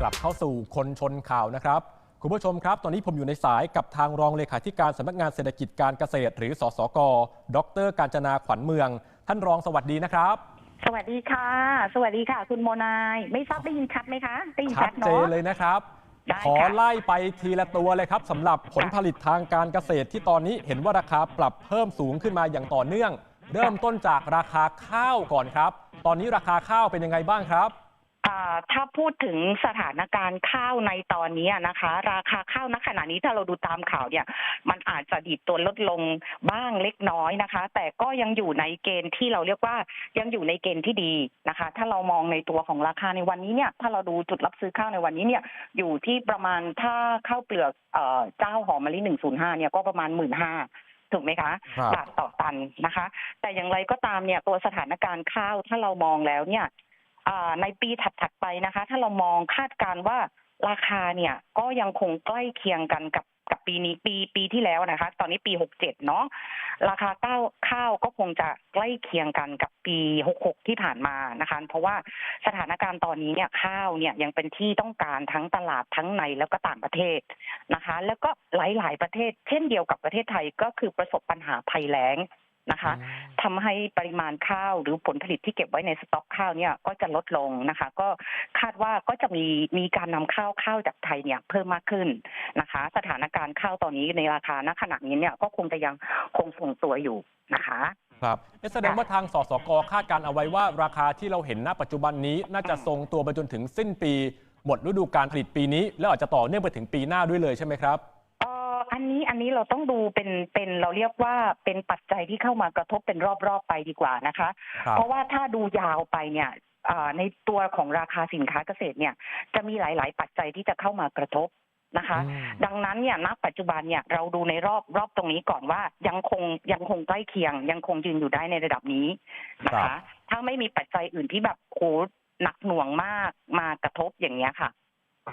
กลับเข้าสู่คนชนข่าวนะครับ คุณผู้ชมครับ ตอนนี้ผมอยู่ในสายกับทางรองเลขาธิการสำนักงานเศรษฐกิจการเกษตร หรือสสก ดร การจนาขวัญเมือง ท่านรองสวัสดีนะครับ สวัสดีค่ะ สวัสดีค่ะ คุณโมนาย ไม่ทราบได้ยินชัดไหมคะ ได้ยินชัชัดดเจเนาะนเลยนะครับ ได้ขอค่ะไล่ไปทีละตัวเลยครับสำหรับผลผลิตทางการเกษตรที่ตอนนี้เห็นว่าราคาปรับเพิ่มสูงขึ้นมาอย่างต่อเนื่อง เริ่มต้นจากราคาข้าวก่อนครับ ตอนนี้ราคาข้าวเป็นยังไงบ้างครับอ่า ถ้าพูดถึงสถานการณ์ข้าวในตอนนี้นะคะ ราคาข้าวณขณะนี้ถ้าเราดูตามข่าวเนี่ย มันอาจจะดีดตัวลดลงบ้างเล็กน้อยนะคะ แต่ก็ยังอยู่ในเกณฑ์ที่เราเรียกว่ายังอยู่ในเกณฑ์ที่ดีนะคะ ถ้าเรามองในตัวของราคาในวันนี้เนี่ยถ้าเราดูจุดรับซื้อข้าวในวันนี้เนี่ยอยู่ที่ประมาณถ้าข้าวเปลือกเอ่อเจ้าหอมมะลิหนึ่งศูนย์ห้าเนี่ยก็ประมาณหมื่นห้าถูกไหมคะครับบาทต่อตันนะคะ แต่อย่างไรก็ตามเนี่ยตัวสถานการณ์ข้าวถ้าเรามองแล้วเนี่ยอ่า ในปีถัดๆไปนะคะ ถ้าเรามองคาดการว่าราคาเนี่ยก็ยังคงใกล้เคียงกันกับกับปีนี้ปีปีที่แล้วนะคะ ตอนนี้ปีหกเจ็ดเนาะราคาข้าวข้าวก็คงจะใกล้เคียงกันกับปีหกหกที่ผ่านมานะคะ เพราะว่าสถานการณ์ตอนนี้เนี่ยข้าวเนี่ยยังเป็นที่ต้องการทั้งตลาดทั้งในแล้วก็ต่างประเทศนะคะ แล้วก็หลาย ๆ ประเทศ เช่นเดียวกับประเทศไทยก็คือประสบปัญหาภัยแล้ง นะคะทำให้ปริมาณข้าวหรือผลผลิตที่เก็บไว้ในสต็อกข้าวเนี่ยก็จะลดลงนะคะ ก็คาดว่าก็จะมีมีการนำข้าวข้าวจากไทยเนี่ยเพิ่มมากขึ้นนะคะ สถานการณ์ข้าวตอนนี้ในราคาณขณะนี้เนี่ยก็คงจะยังคงทรงตัวอยู่นะคะครับเอ๊ะแสดงว่าทางสสกคาดการณ์เอาไว้ว่า ราคาที่เราเห็นณปัจจุบันนี้น่าจะทรงตัวไปจนถึงสิ้นปี หมดฤดูการผลิตปีนี้ แล้วอาจจะต่อเนื่องไปถึงปีหน้าด้วยเลยใช่ไหมครับเอ่ออันนี้อันนี้เราต้องดูเป็นเป็นเราเรียกว่าเป็นปัจจัยที่เข้ามากระทบเป็นรอบๆไปดีกว่านะคะครับเพราะว่าถ้าดูยาวไปเนี่ยเอ่อในตัวของราคาสินค้าเกษตรเนี่ย จะมีหลาย ๆ ปัจจัยที่จะเข้ามากระทบนะคะอืมดังนั้นเนี่ยณปัจจุบันเนี่ยเราดูในรอบรอบตรงนี้ก่อนว่ายังคงยังคงใกล้เคียง ยังคงยืนอยู่ได้ในระดับนี้นะครัคะบถ้าไม่มีปัจจัยอื่นที่แบบโหหนักหน่วงมากมากระทบอย่างเงี้ยค่ะ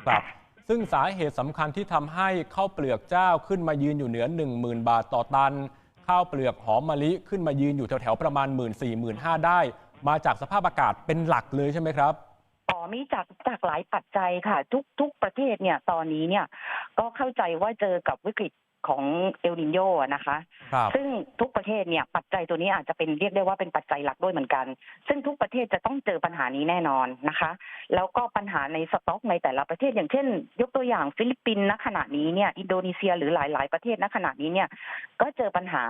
ครับ ซึ่งสาเหตุสำคัญที่ทำให้ข้าวเปลือกเจ้าขึ้นมายืนอยู่เหนือ 10,000 บาทต่อตัน ข้าวเปลือกหอมมะลิขึ้นมายืนอยู่แถวๆประมาณ 1 4 0 0 0 1 5 0 0ได้ มาจากสภาพอากาศเป็นหลักเลยใช่ไหมครับอ๋อมีจากจากหลายปัจจัยค่ะ ทุกทุกประเทศเนี่ยตอนนี้เนี่ยก็เข้าใจว่าเจอกับวิกฤต ของเอลนิโยนะคะ ครับ ซึ่งทุกประเทศเนี่ยปัจจัยตัวนี้อาจจะเป็นเรียกได้ว่าเป็นปัจจัยหลักด้วยเหมือนกัน ซึ่งทุกประเทศจะต้องเจอปัญหานี้แน่นอนนะคะ แล้วก็ปัญหาในสต็อกในแต่ละประเทศ อย่างเช่น ยกตัวอย่างฟิลิปปินส์ณขณะนี้เนี่ยอินโดนีเซียหรือหลาย ๆ ประเทศณขณะนี้เนี่ยก็เจอปัญหา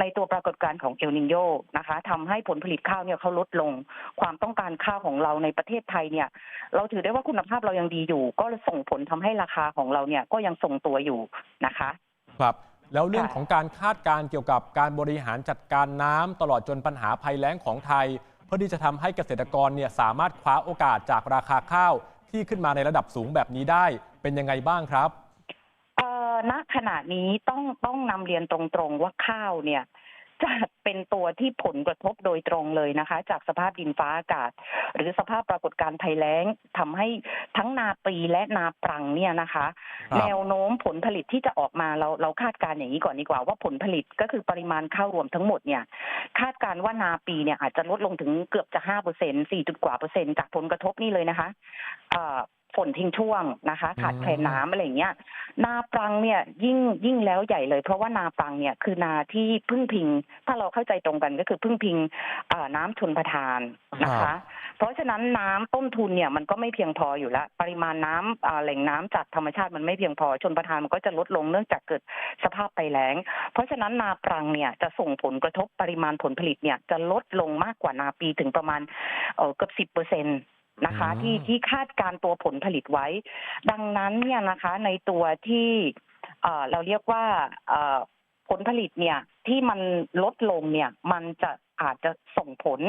ในตัวปรากฏการณ์ของเอลนิโยนะคะทำให้ผลผลิตข้าวเนี่ยเขาลดลง ความต้องการข้าวของเราในประเทศไทยเนี่ย เราถือได้ว่าคุณภาพเรายังดีอยู่ ก็ส่งผลทำให้ราคาของเราเนี่ยก็ยังทรงตัวอยู่นะคะ ครับ แล้วเรื่องของการคาดการณ์เกี่ยวกับการบริหารจัดการน้ำตลอดจนปัญหาภัยแล้งของไทย เพื่อที่จะทำให้เกษตรกรเนี่ยสามารถคว้าโอกาสจากราคาข้าวที่ขึ้นมาในระดับสูงแบบนี้ได้เป็นยังไงบ้างครับณขณะนี้ต้องต้องนำเรียนตรงๆว่าข้าวเนี่ย จะเป็นตัวที่ผลกระทบโดยตรงเลยนะคะ จากสภาพดินฟ้าอากาศ หรือสภาพปรากฏการณ์ภัยแล้งทำให้ทั้งนาปีและนาปรังเนี่ยนะคะครับแนวโน้มผลผลิตที่จะออกมาเราเราคาดการณ์อย่างนี้ก่อนดีกว่า ว่าผลผลิตก็คือปริมาณข้าวรวมทั้งหมดเนี่ยคาดการณ์ว่านาปีเนี่ยอาจจะลดลงถึงเกือบจะห้าเปอร์เซ็นสี่จุดกว่าเปอร์เซ็นต์จากผลกระทบนี่เลยนะคะเอ่อ ฝนทิ้งช่วงนะคะ ขาดแคลนน้ำอะไรอย่างเงี้ย นาปรังเนี่ยยิ่งยิ่งแล้วใหญ่เลย เพราะว่านาปรังเนี่ยคือนาที่พึ่งพิง ถ้าเราเข้าใจตรงกันก็คือพึ่งพิงเอ่อน้ำชนประทานนะครัคะบเพราะฉะนั้นน้ำต้นทุนเนี่ยมันก็ไม่เพียงพออยู่แล้ว ปริมาณน้ำเอ่อแหล่งน้ำจากธรรมชาติมันไม่เพียงพอชนประทานมันก็จะลดลงเนื่องจากเกิดสภาพไปแล้ง เพราะฉะนั้นนาปรังเนี่ยจะส่งผลกระทบปริมาณผลผลิตเนี่ยจะลดลงมากกว่านาปีถึงประมาณเอ่อเกือบสิบเปอร์เซ็นต นะคะอืมที่ที่คาดการณ์ตัวผลผลิตไว้ ดังนั้นเนี่ยนะคะในตัวที่เอ่อเราเรียกว่าเอ่อผลผลิตเนี่ยที่มันลดลงเนี่ยมันจะอาจจะส่งผล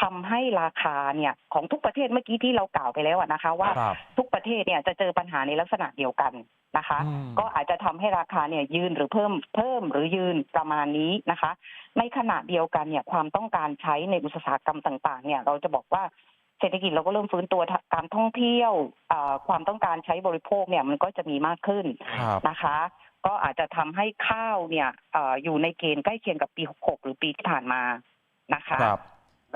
ทำให้ราคาเนี่ยของทุกประเทศเมื่อกี้ที่เรากล่าวไปแล้วอะนะคะ ว่าครับทุกประเทศเนี่ยจะเจอปัญหาในลักษณะเดียวกันนะคะอืมก็อาจจะทำให้ราคาเนี่ยยืนหรือเพิ่มเพิ่มหรือยืนประมาณนี้นะคะ ในขณะเดียวกันเนี่ยความต้องการใช้ในอุตสาหกรรมต่าง ๆ เนี่ยเราจะบอกว่า เศรษฐกิจเราก็เริ่มฟื้นตัวการท่องเที่ยวอ่าความต้องการใช้บริโภคเนี่ยมันก็จะมีมากขึ้นครับนะคะ ก็อาจจะทำให้ข้าวเนี่ยเอ่ออยู่ในเกณฑ์ใกล้เคียงกับปี 66 หรือปีที่ผ่านมานะคะครับ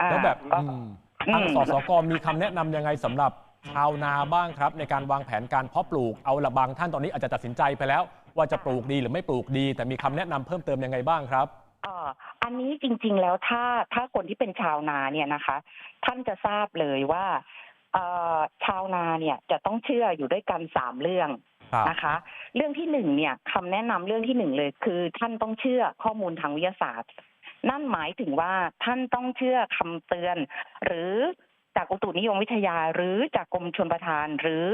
อ่าแล้วแบบก็อืมทางอืมสสกมีคำแนะนำยังไงสำหรับชาวนาบ้างครับ ในการวางแผนการเพาะปลูกเอาละบางท่านตอนนี้อาจจะตัดสินใจไปแล้ว ว่าจะปลูกดีหรือไม่ปลูกดี แต่มีคำแนะนำเพิ่มเติมยังไงบ้างครับ เอ่ออันนี้จริง ๆ แล้วถ้าถ้าคนที่เป็นชาวนาเนี่ยนะคะ ท่านจะทราบเลยว่าเอ่อชาวนาเนี่ยจะต้องเชื่ออยู่ด้วยกันสามเรื่องครับนะคะ เรื่องที่หนึ่งเนี่ยคำแนะนำเรื่องที่หนึ่งเลยคือ ท่านต้องเชื่อข้อมูลทางวิทยาศาสตร์ นั่นหมายถึงว่าท่านต้องเชื่อคำเตือน หรือ จากอุตุนิยมวิทยาหรือจากกรมชลประทาน หรือ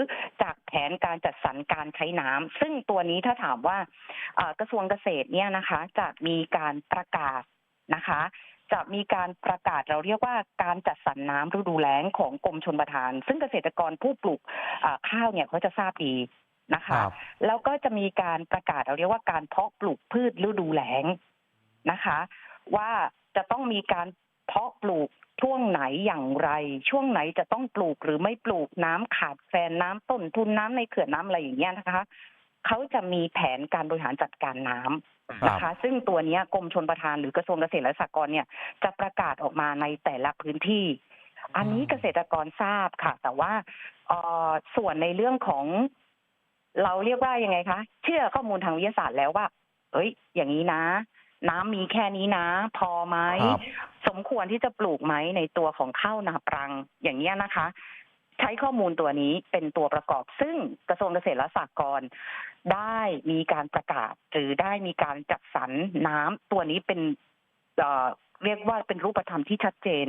จากแผนการจัดสรรการใช้น้ำซึ่งตัวนี้ถ้าถามว่าเอ่อกระทรวงเกษตรเนี่ยนะคะ จะมีการประกาศนะคะจะมีการประกาศเราเรียกว่าการจัดสรรน้ำฤดูแล้งของกรมชลประทาน ซึ่งเกษตรกรผู้ปลูกอ่าข้าวเนี่ยเขาจะทราบดีนะคคะรับแล้วก็จะมีการประกาศเราเรียกว่าการเพาะปลูกพืชฤดูแล้งนะคะ ว่าจะต้องมีการ เพาะปลูกช่วงไหนอย่างไร ช่วงไหนจะต้องปลูกหรือไม่ปลูกน้ำขาดแคลนน้ำต้นทุนน้ำในเขื่อนน้ำอะไรอย่างเงี้ยนะคะเขาจะมีแผนการบริหารจัดการน้ำนะคะ ซึ่งตัวเนี้ยกรมชนประทานหรือกระทรวงเกษตรและสหกรณ์เนี่ยจะประกาศออกมาในแต่ละพื้นที่ อันนี้เกษตรกรทราบค่ะ แต่ว่าเอ่อส่วนในเรื่องของ เราเรียกว่ายังไงคะ เชื่อข้อมูลทางวิทยาศาสตร์แล้วว่า เอ้ย อย่างนี้นะ น้ำมีแค่นี้นะ พอไหมครับสมควรที่จะปลูกไหมในตัวของข้าวนาปรังอย่างเงี้ยนะคะ ใช้ข้อมูลตัวนี้เป็นตัวประกอบ ซึ่งกระทรวงเกษตรและสหกรณ์ได้มีการประกาศ หรือได้มีการจัดสรรน้ำตัวนี้เป็นเอ่อเรียกว่าเป็นรูปธรรมที่ชัดเจน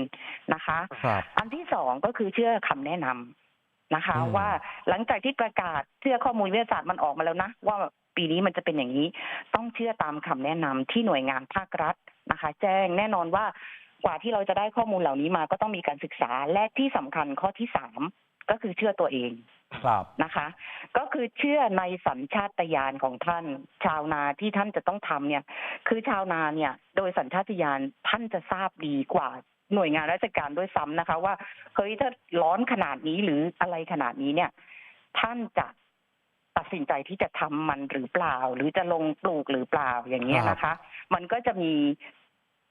นะคะครับอันที่สองก็คือเชื่อคำแนะนำนะคะอืมว่าหลังจากที่ประกาศเชื่อข้อมูลวิทยาศาสตร์มันออกมาแล้วนะ ว่า ปีนี้มันจะเป็นอย่างนี้ ต้องเชื่อตามคำแนะนำที่หน่วยงานภาครัฐนะคะ แจ้งแน่นอนว่ากว่าที่เราจะได้ข้อมูลเหล่านี้มาก็ต้องมีการศึกษาและที่สำคัญข้อที่สามก็คือเชื่อตัวเองครับนะคะ ก็คือเชื่อในสัญชาตญาณของท่าน ชาวนาที่ท่านจะต้องทำเนี่ย คือชาวนาเนี่ย โดยสัญชาตญาณท่านจะทราบดีกว่าหน่วยงานราชการด้วยซ้ำนะคะ ว่าเฮ้ยถ้าร้อนขนาดนี้หรืออะไรขนาดนี้เนี่ย ท่านจะตัด สินใจที่จะทำมันหรือเปล่า หรือจะลงปลูกหรือเปล่าอย่างเงี้ยนะคะ มันก็จะมี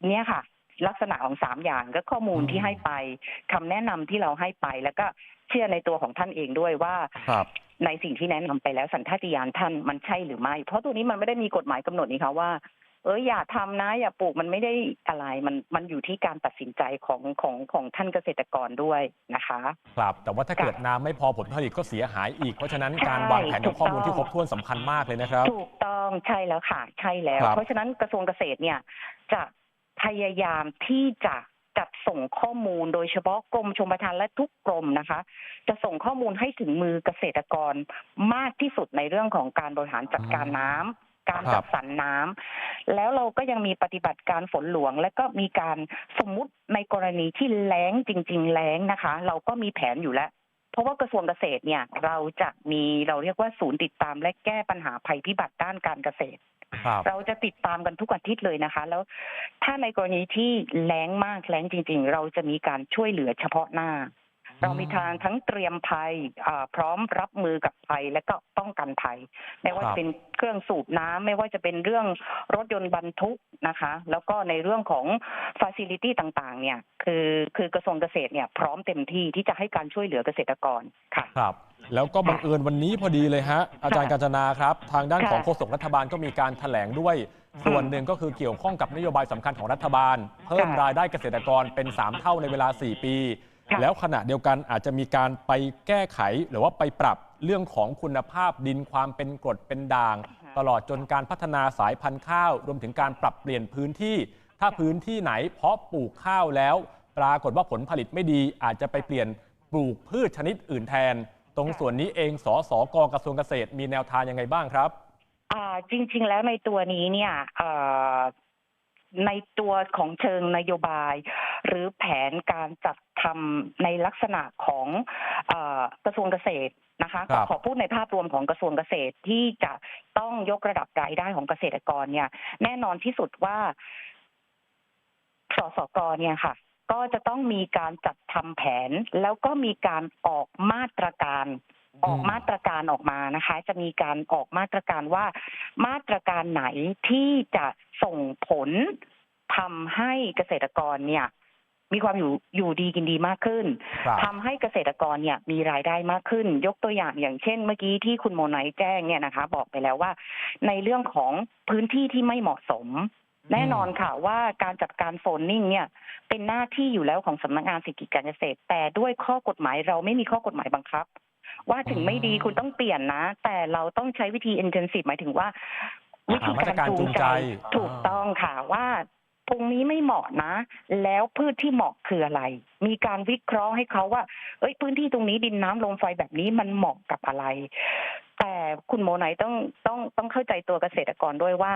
เนี่ยค่ะ ลักษณะของสามอย่างก็ข้อมูลอืมที่ให้ไปคำแนะนำที่เราให้ไปแล้วก็เชื่อในตัวของท่านเองด้วยว่าครับในสิ่งที่แนะนำไปแล้วสัญชาตญาณท่านมันใช่หรือไม่ เพราะตัวนี้มันไม่ได้มีกฎหมายกำหนดนี่คะว่า เอออย่าทำนะ อย่าปลูกมันไม่ได้อะไรมันมันอยู่ที่การตัดสินใจของของของท่านเกษตรกรด้วยนะคะ ครับ แต่ว่าถ้าเกิดน้ำไม่พอผลผลิตก็เสียหายอีก เพราะฉะนั้นการวางแผนกับข้อมูลที่ครบถ้วนสำคัญมากเลยนะครับ ถูกต้องใช่แล้วค่ะ ใช่แล้วครับเพราะฉะนั้นกระทรวงเกษตรเนี่ยจะพยายามที่จะจัดส่งข้อมูลโดยเฉพาะกรมชมประทานและทุกกรมนะคะ จะส่งข้อมูลให้ถึงมือเกษตรกรมากที่สุดในเรื่องของการบริหารจัดการน้ำ การครับจัดสรรน้ำแล้วเราก็ยังมีปฏิบัติการฝนหลวง และก็มีการสมมุติในกรณีที่แล้งจริง ๆ แล้งนะคะ เราก็มีแผนอยู่แล้วเพราะว่ากระทรวงเกษตรเนี่ยเราจะมีเราเรียกว่าศูนย์ติดตามและแก้ปัญหาภัยพิบัติด้านการเกษตรครับเราจะติดตามกันทุกอาทิตย์เลยนะคะ แล้วถ้าในกรณีที่แล้งมากแล้งจริง ๆ เราจะมีการช่วยเหลือเฉพาะหน้า เรามีทางทั้งเตรียมภัยอ่าพร้อมรับมือกับภัยและก็ป้องกันภัย ไม่ว่าครัจะบเป็นเครื่องสูบน้ำไม่ว่าจะเป็นเรื่องรถยนต์บรรทุกนะคะ แล้วก็ในเรื่องของฟ a ซิลิตี้ต่างๆ เนี่ย คือคือกระทรวงเกษตรเนี่ยพร้อมเต็มที่ที่จะให้การช่วยเหลือเกษตรกรค่ะครับแล้วก็บังเอิญวันนี้พอดีเลยฮะ อาจารย์กาญจนาครับ ทางด้านค่ะของโฆษกรัฐบาลก็มีการแถลงด้วย ส่วนหนึ่งก็คือเกี่ยวข้องกับนโยบายสำคัญของรัฐบาล เพิ่มค่ะรายได้เกษตรกรเป็น 3 เท่าในเวลา 4 ปีค่ะ แล้วขณะเดียวกันอาจจะมีการไปแก้ไขหรือว่าไปปรับเรื่องของคุณภาพดินความเป็นกรดเป็นด่าง ตลอดจนการพัฒนาสายพันธุ์ข้าว รวมถึงการปรับเปลี่ยนพื้นที่ ถ้าพื้นที่ไหนเพาะปลูกข้าวแล้ว ปรากฏว่าผลผลิตไม่ดี อาจจะไปเปลี่ยนปลูกพืชชนิดอื่นแทน ตรงส่วนนี้เองสสกกระทรวงเกษตรมีแนวทางยังไงบ้างครับอ่าจริง ๆ แล้วในตัวนี้เนี่ยเอ่อ ในตัวของเชิงนโยบาย หรือแผนการจัดทำในลักษณะของเออกระทรวงเกษตรนะคะครับขอพูดในภาพรวมของกระทรวงเกษตรที่จะต้องยกระดับรายได้ของเกษตรกรเนี่ย แน่นอนที่สุดว่าสสกเนี่ยค่ะ ก็จะต้องมีการจัดทำแผน แล้วก็มีการออกมาตรการ ออกมาตรการออกมานะคะ จะมีการออกมาตรการว่า มาตรการไหนที่จะส่งผลทำให้เกษตรกรเนี่ย มีความอยู่อยู่ดีกินดีมากขึ้นครับทำให้เกษตรกรเนี่ย มีรายได้มากขึ้น ยกตัวอย่างอย่างเช่น เมื่อกี้ที่คุณโมไนท์แจ้งเนี่ยนะคะ บอกไปแล้วว่า ในเรื่องของพื้นที่ที่ไม่เหมาะสมแน่นอนค่ะว่าการจัดการโซนนิ่งเนี่ย เป็นหน้าที่อยู่แล้วของสำนักงานสิ่งกิจการเกษตร แต่ด้วยข้อกฎหมายเราไม่มีข้อกฎหมายบังคับ ว่าถึงไม่ดีคุณต้องเปลี่ยนนะ แต่เราต้องใช้วิธี intensive หมายถึงว่า วิธีหามาตการรการจูจูงงใจใจถูกต้องค่ะว่าตรงนี้ไม่เหมาะนะ แล้วพืชที่เหมาะคืออะไร มีการวิเคราะห์ให้เขาว่า เอ้ยพื้นที่ตรงนี้ดินน้ำลมไฟแบบนี้มันเหมาะกับอะไร แต่คุณโมไนท์ต้องต้องต้องเข้าใจตัวเกษตรกรด้วยว่า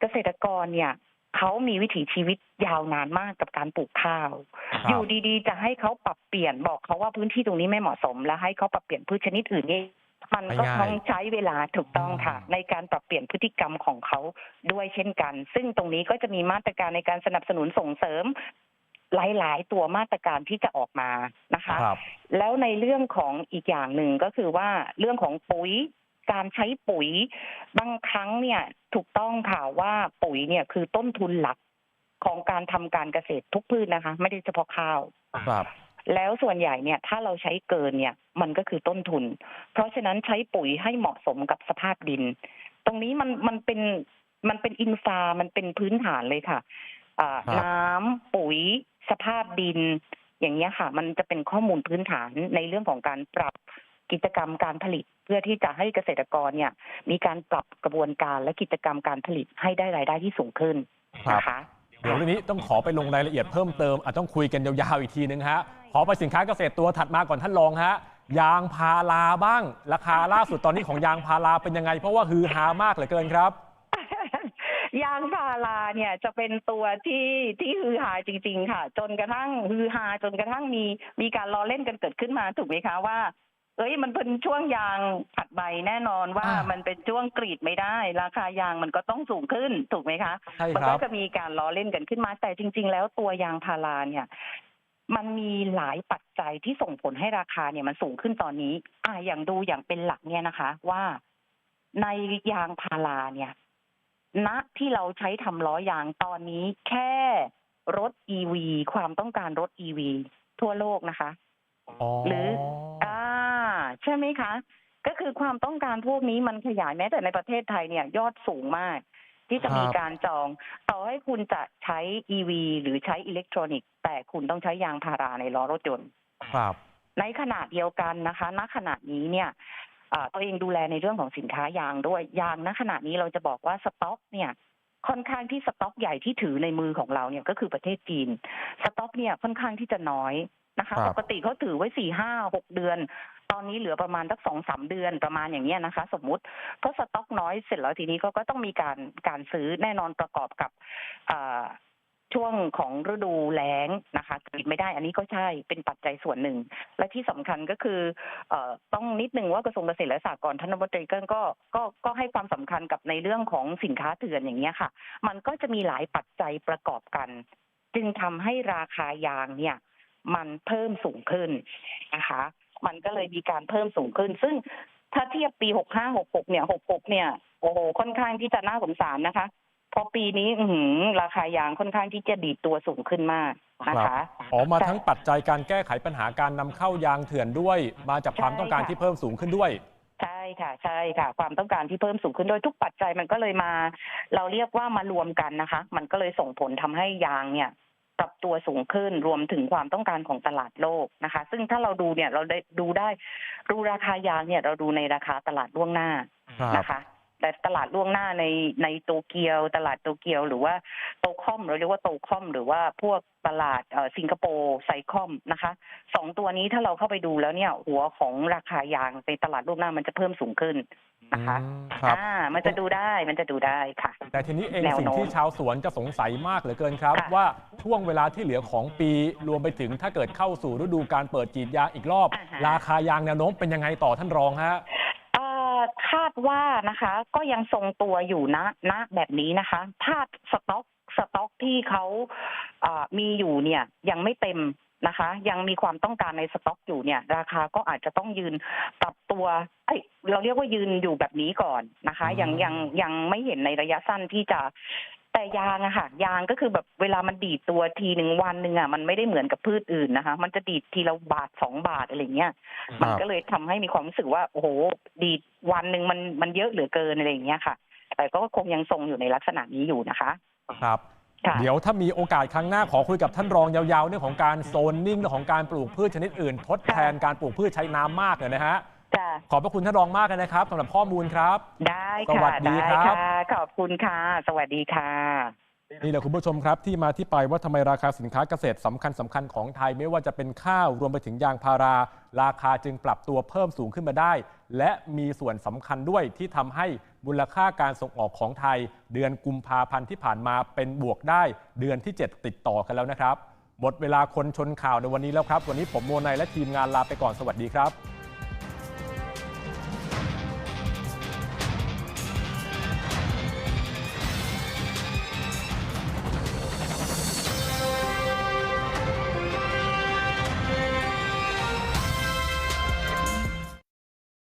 เกษตรกรเนี่ย เขามีวิถีชีวิตยาวนานมากกับการปลูกข้าวครับอยู่ดีๆ จะให้เขาปรับเปลี่ยนบอกเขาว่าพื้นที่ตรงนี้ไม่เหมาะสม แล้วให้เขาปรับเปลี่ยนพืชชนิดอื่นนี่มันก็ไม่ง่ายต้องใช้เวลาถูกต้องค่ะอืมในการปรับเปลี่ยนพฤติกรรมของเขาด้วยเช่นกัน ซึ่งตรงนี้ก็จะมีมาตรการในการสนับสนุนส่งเสริม หลาย ๆ ตัวมาตรการที่จะออกมานะคะครับแล้วในเรื่องของอีกอย่างหนึ่งก็คือว่าเรื่องของปุ๋ย การใช้ปุ๋ย บางครั้งเนี่ยถูกต้องค่ะว่าปุ๋ยเนี่ยคือต้นทุนหลักของการทำการเกษตรทุกพืชนะคะ ไม่ได้เฉพาะข้าวครับแล้วส่วนใหญ่เนี่ยถ้าเราใช้เกินเนี่ยมันก็คือต้นทุน เพราะฉะนั้นใช้ปุ๋ยให้เหมาะสมกับสภาพดิน ตรงนี้มันมันเป็นมันเป็นอินฟา มันเป็นพื้นฐานเลยค่ะอ่าครับน้ำปุ๋ย สภาพดิน อย่างเงี้ยค่ะ มันจะเป็นข้อมูลพื้นฐานในเรื่องของการปรับ กิจกรรมการผลิต เพื่อที่จะให้เกษตรกรเนี่ย มีการปรับกระบวนการและกิจกรรมการผลิตให้ได้รายได้ที่สูงขึ้นครับนะคะเดี๋ยวเรื่องนี้ต้องขอไปลงรายละเอียดเพิ่มเติมอาจต้องคุยกันยาวๆอีกทีนึงฮะขอไปสินค้าเกษตรตัวถัดมาก่อนท่านรองฮะยางพาราบ้าง ราคาล่าสุดตอนนี้ของยางพาราเป็นยังไง เพราะว่าฮือฮามากเหลือเกินครับยางพาราเนี่ยจะเป็นตัวที่ที่ฮือฮาจริง ๆ ค่ะ จนกระทั่งฮือฮาจนกระทั่งมีมีการล้อเล่นกันเกิดขึ้นมาถูกไหมคะว่า เอ้ยมันเป็นช่วงยางผัดใบแน่นอนว่าอ่ามัมันเป็นช่วงกรีดไม่ได้ ราคายางมันก็ต้องสูงขึ้นถูกไหมคะใช่มัคก็รับจะมีการล้อเล่นกันขึ้นมา แต่จริง ๆ แล้วตัวยางพาราเนี่ย มันมีหลายปัจจัยที่ส่งผลให้ราคาเนี่ยมันสูงขึ้นตอนนี้ อ่าอย่างดูอย่างเป็นหลักเนี่ยนะคะ ว่าในยางพาราเนี่ยณที่เราใช้ทำล้อยางตอนนี้แค่รถ EV ความต้องการรถ EV ทั่วโลกนะคะ หรืออ่าใช่ไหมคะ ก็คือความต้องการพวกนี้มันขยายแม้แต่ในประเทศไทยเนี่ยยอดสูงมาก ที่จะมีครับการจอง ต่อให้คุณจะใช้ EV หรือใช้อิเล็กทรอนิกส์แต่คุณต้องใช้ยางพาราในล้อรถยนต์ครับ ในขณะเดียวกันนะคะ ณขณะนี้เนี่ยอ่าตัวเองดูแลในเรื่องของสินค้ายางด้วยยางณขณะนี้เราจะบอกว่าสต็อกเนี่ยค่อนข้างที่สต็อกใหญ่ที่ถือในมือของเราเนี่ยก็คือประเทศจีน สต็อกเนี่ยค่อนข้างที่จะน้อยนะคะครับปกติเขาถือไว้สี่ห้าหกเดือน ตอนนี้เหลือประมาณสักสองสามเดือนประมาณอย่างเงี้ยนะคะ สมมุติเพราะสต็อกน้อยเสร็จแล้วทีนี้เขาก็ต้องมีการการซื้อแน่นอนประกอบกับช่วงของฤดูแล้งนะคะกรีดไม่ได้ อันนี้ก็ใช่เป็นปัจจัยส่วนหนึ่ง และที่สำคัญก็คือเอต้องนิดนึงว่ากระทรวงเกษตรและสหกรณ์ท่านรัฐมนตรีก็ก็ก็ให้ความสำคัญกับในเรื่องของสินค้าเถื่อนอย่างเงี้ยค่ะ มันก็จะมีหลายปัจจัยประกอบกัน จึงทำให้ราคายางเนี่ย มันเพิ่มสูงขึ้นนะคะ มันก็เลยมีการเพิ่มสูงขึ้น ซึ่งถ้าเทียบปีหกห้าหกหกเนี่ยหกหกเนี่ย โอ้โห ค่อนข้างที่จะน่าสงสารนะคะ เพราะปีนี้อือหือราคายางค่อนข้างที่จะดีดตัวสูงขึ้นมากนะคะ อ๋อ มาทั้งปัจจัยการแก้ไขปัญหาการนำเข้ายางเถื่อนด้วย มาจากความต้องการใช่ค่ะที่เพิ่มสูงขึ้นด้วย ใช่ค่ะ ใช่ค่ะ ความต้องการที่เพิ่มสูงขึ้นโดยทุกปัจจัยมันก็เลยมา เราเรียกว่ามารวมกันนะคะ มันก็เลยส่งผลทำให้ยางเนี่ย ปรับตัวสูงขึ้นรวมถึงความต้องการของตลาดโลกนะคะ ซึ่งถ้าเราดูเนี่ยเราได้ดูได้ดูราคายางเนี่ยเราดูในราคาตลาดล่วงหน้าครับนะคะแต่ตลาดล่วงหน้าในในโตเกียว ตลาดโตเกียว หรือว่าโตคอมเราเรียกว่าโตคอม หรือว่าพวกตลาดเอ่อสิงคโปร์ไซคอมนะคะสองตัวนี้ถ้าเราเข้าไปดูแล้วเนี่ย หัวของราคายางในตลาดล่วงหน้ามันจะเพิ่มสูงขึ้นนะคะอืมครับอ่ามันจะดูได้มันจะดูได้ค่ะ แต่ทีนี้เองแนวสิ่งโน้มที่ชาวสวนจะสงสัยมากเหลือเกินครับค่ะว่าช่วงเวลาที่เหลือของปีรวมไปถึงถ้าเกิดเข้าสู่ฤดูการเปิดกรีดยางอีกรอบอ่าฮะราคายางแนวโน้มเป็นยังไงต่อท่านรองฮะเอ่อคาด ว่านะคะ ก็ยังทรงตัวอยู่นะณแบบนี้นะคะ ถ้าสต็อกสต็อกที่เขาเอ่อมีอยู่เนี่ยยังไม่เต็มนะคะ ยังมีความต้องการในสต็อกอยู่เนี่ย ราคาก็อาจจะต้องยืนปรับตัวเอ้ยเราเรียกว่ายืนอยู่แบบนี้ก่อนนะคะ ยังยังยังไม่เห็นในระยะสั้นที่จะ แตแต่ยางอะค่ะยางก็คือแบบเวลามันดีดตัวทีหนึ่งวันหนึ่งอะมันไม่ได้เหมือนกับพืชอื่นนะคะ มันจะดีดทีละบาทสองบาทอะไรเงี้ยมันก็เลยทำให้มีความรู้สึกว่าโอ้โหดีดวันหนึ่งมันมันเยอะเหลือเกินอะไรอย่างเงี้ยค่ะ แต่ก็คงยังทรงอยู่ในลักษณะนี้อยู่นะคะครับค่ะเดี๋ยวถ้ามีโอกาสครั้งหน้าขอคุยกับท่านรองยาวๆเรื่องของการโซนนิ่งเรื่องของการปลูกพืชชนิดอื่น ทดแทนการปลูกพืชใช้น้ำมากเนี่ยนะฮะ จ้ะขอบพระคุณท่านรองมากเลยนะครับสำหรับข้อมูลครับ ได้สวัค่ะสดีได้ครับ ค่ะ ขอบคุณค่ะ สวัสดีค่ะ นี่แหละคุณผู้ชมครับที่มาที่ไปว่าทำไมราคาสินค้าเกษตรสำคัญสำคัญของไทย ไม่ว่าจะเป็นข้าวรวมไปถึงยางพารา ราคาจึงปรับตัวเพิ่มสูงขึ้นมาได้ และมีส่วนสำคัญด้วยที่ทำให้มูลค่าการส่งออกของไทย เดือนกุมภาพันธ์ที่ผ่านมาเป็นบวกได้เดือนที่ 7 ติดต่อกันแล้วนะครับ หมดเวลาคนชนข่าวในวันนี้แล้วครับ วันนี้ผมโมไนและทีมงานลาไปก่อนสวัสดีครับ